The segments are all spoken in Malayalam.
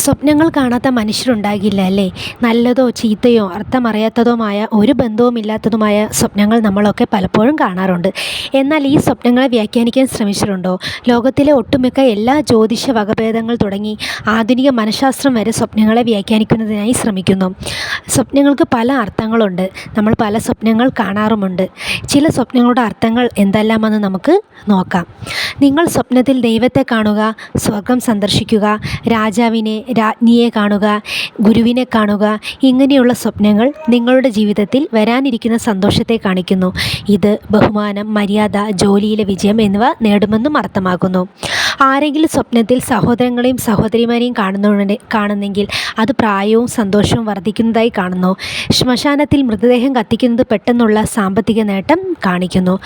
സ്വപ്നങ്ങൾ കാണാത്ത മനുഷ്യരുണ്ടാകില്ല അല്ലേ? നല്ലതോ ചീത്തയോ അർത്ഥമറിയാത്തതുമായ ഒരു ബന്ധവുമില്ലാത്തതുമായ സ്വപ്നങ്ങൾ നമ്മളൊക്കെ പലപ്പോഴും കാണാറുണ്ട്. എന്നാൽ ഈ സ്വപ്നങ്ങളെ വ്യാഖ്യാനിക്കാൻ ശ്രമിച്ചിട്ടുണ്ടോ? ലോകത്തിലെ ഒട്ടുമിക്ക എല്ലാ ജ്യോതിഷ വകഭേദങ്ങൾ തുടങ്ങി ആധുനിക മനഃശാസ്ത്രം വരെ സ്വപ്നങ്ങളെ വ്യാഖ്യാനിക്കുന്നതിനായി ശ്രമിക്കുന്നു. സ്വപ്നങ്ങൾക്ക് പല അർത്ഥങ്ങളുണ്ട്. നമ്മൾ പല സ്വപ്നങ്ങൾ കാണാറുമുണ്ട്. ചില സ്വപ്നങ്ങളുടെ അർത്ഥങ്ങൾ എന്തെല്ലാമെന്ന് നമുക്ക് നോക്കാം. നിങ്ങൾ സ്വപ്നത്തിൽ ദൈവത്തെ കാണുക സ്വർഗം സന്ദർശിക്കുക രാജാവിനെ രാജ്ഞിയെ കാണുക ഗുരുവിനെ കാണുക ഇങ്ങനെയുള്ള സ്വപ്നങ്ങൾ നിങ്ങളുടെ ജീവിതത്തിൽ വരാനിരിക്കുന്ന സന്തോഷത്തെ കാണിക്കുന്നു. ഇത് ബഹുമാനം മര്യാദ ജോലിയിലെ വിജയം എന്നിവ നേടുമെന്നും അർത്ഥമാക്കുന്നു. ആരെങ്കിലും സ്വപ്നത്തിൽ സഹോദരങ്ങളെയും സഹോദരിമാരെയും കാണുന്നുണ്ടെ കാണുന്നെങ്കിൽ അത് പ്രായവും സന്തോഷവും വർദ്ധിക്കുന്നതായി കാണുന്നു. ശ്മശാനത്തിൽ മൃതദേഹം കത്തിക്കുന്നത് പെട്ടെന്നുള്ള സാമ്പത്തിക നേട്ടം കാണിക്കുന്നു.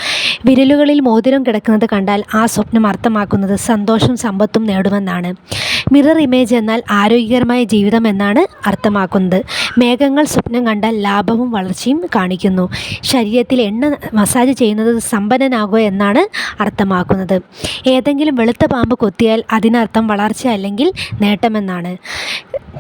വിരലുകളിൽ മോതിരം കിടക്കുന്നത് കണ്ടാൽ ആ സ്വപ്നം അർത്ഥമാക്കുന്നത് സന്തോഷം സമ്പത്തും നേടുമെന്നാണ്. മിറർ ഇമേജ് എന്നാൽ ആരോഗ്യകരമായ ജീവിതം എന്നാണ് അർത്ഥമാക്കുന്നത്. മേഘങ്ങൾ സ്വപ്നം കണ്ടാൽ ലാഭവും വളർച്ചയും കാണിക്കുന്നു. ശരീരത്തിൽ എണ്ണ മസാജ് ചെയ്യുന്നത് സമ്പന്നനാകുക എന്നാണ് അർത്ഥമാക്കുന്നത്. ഏതെങ്കിലും വെളുത്ത പാമ്പ് കൊത്തിയാൽ അതിനർത്ഥം വളർച്ച അല്ലെങ്കിൽ നേട്ടമെന്നാണ്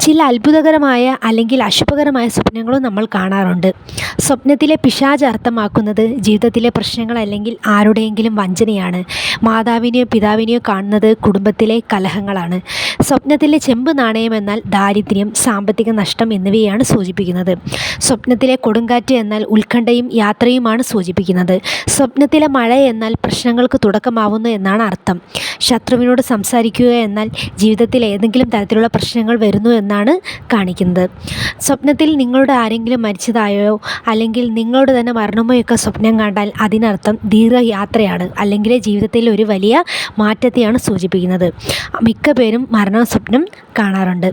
ചില അത്ഭുതകരമായ അല്ലെങ്കിൽ അശുഭകരമായ സ്വപ്നങ്ങളും നമ്മൾ കാണാറുണ്ട്. സ്വപ്നത്തിലെ പിശാജ് അർത്ഥമാക്കുന്നത് ജീവിതത്തിലെ പ്രശ്നങ്ങൾ അല്ലെങ്കിൽ ആരുടെയെങ്കിലും വഞ്ചനയാണ്. മാതാവിനെയോ പിതാവിനെയോ കാണുന്നത് കുടുംബത്തിലെ കലഹങ്ങളാണ്. സ്വപ്നത്തിലെ ചെമ്പ് നാണയം എന്നാൽ ദാരിദ്ര്യം സാമ്പത്തിക നഷ്ടം എന്നിവയാണ് സൂചിപ്പിക്കുന്നത്. സ്വപ്നത്തിലെ കൊടുങ്കാറ്റ് എന്നാൽ ഉത്കണ്ഠയും യാത്രയുമാണ് സൂചിപ്പിക്കുന്നത്. സ്വപ്നത്തിലെ മഴ എന്നാൽ പ്രശ്നങ്ങൾക്ക് തുടക്കമാവുന്നു എന്നാണ് അർത്ഥം. ശത്രുവിനോട് സംസാരിക്കുക എന്നാൽ ജീവിതത്തിൽ ഏതെങ്കിലും തരത്തിലുള്ള പ്രശ്നങ്ങൾ വരുന്നു എന്നാണ് കാണിക്കുന്നത്. സ്വപ്നത്തിൽ നിങ്ങളുടെ ആരെങ്കിലും മരിച്ചതായോ അല്ലെങ്കിൽ നിങ്ങളുടെ തന്നെ മരണമോ ഒക്കെ സ്വപ്നം കണ്ടാൽ അതിനർത്ഥം ദീർഘയാത്രയാണ് അല്ലെങ്കിൽ ജീവിതത്തിൽ ഒരു വലിയ മാറ്റത്തെയാണ് സൂചിപ്പിക്കുന്നത്. മിക്ക പേരും മരണ സ്വപ്നം കാണാറുണ്ട്.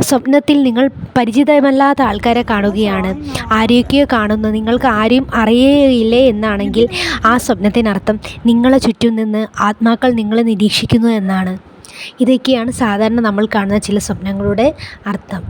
സ്വപ്നത്തിൽ നിങ്ങൾ പരിചിതമല്ലാത്ത ആൾക്കാരെ കാണുകയാണ്. ആരെയൊക്കെയോ കാണുന്നു. നിങ്ങൾക്ക് ആരെയും അറിയുകയില്ലേ എന്നാണെങ്കിൽ ആ സ്വപ്നത്തിനർത്ഥം നിങ്ങളെ ചുറ്റും നിന്ന് ആത്മാക്കൾ നിങ്ങളെ നിരീക്ഷിക്കുന്നു എന്നാണ്. ഇതൊക്കെയാണ് സാധാരണ നമ്മൾ കാണുന്ന ചില സ്വപ്നങ്ങളുടെ അർത്ഥം.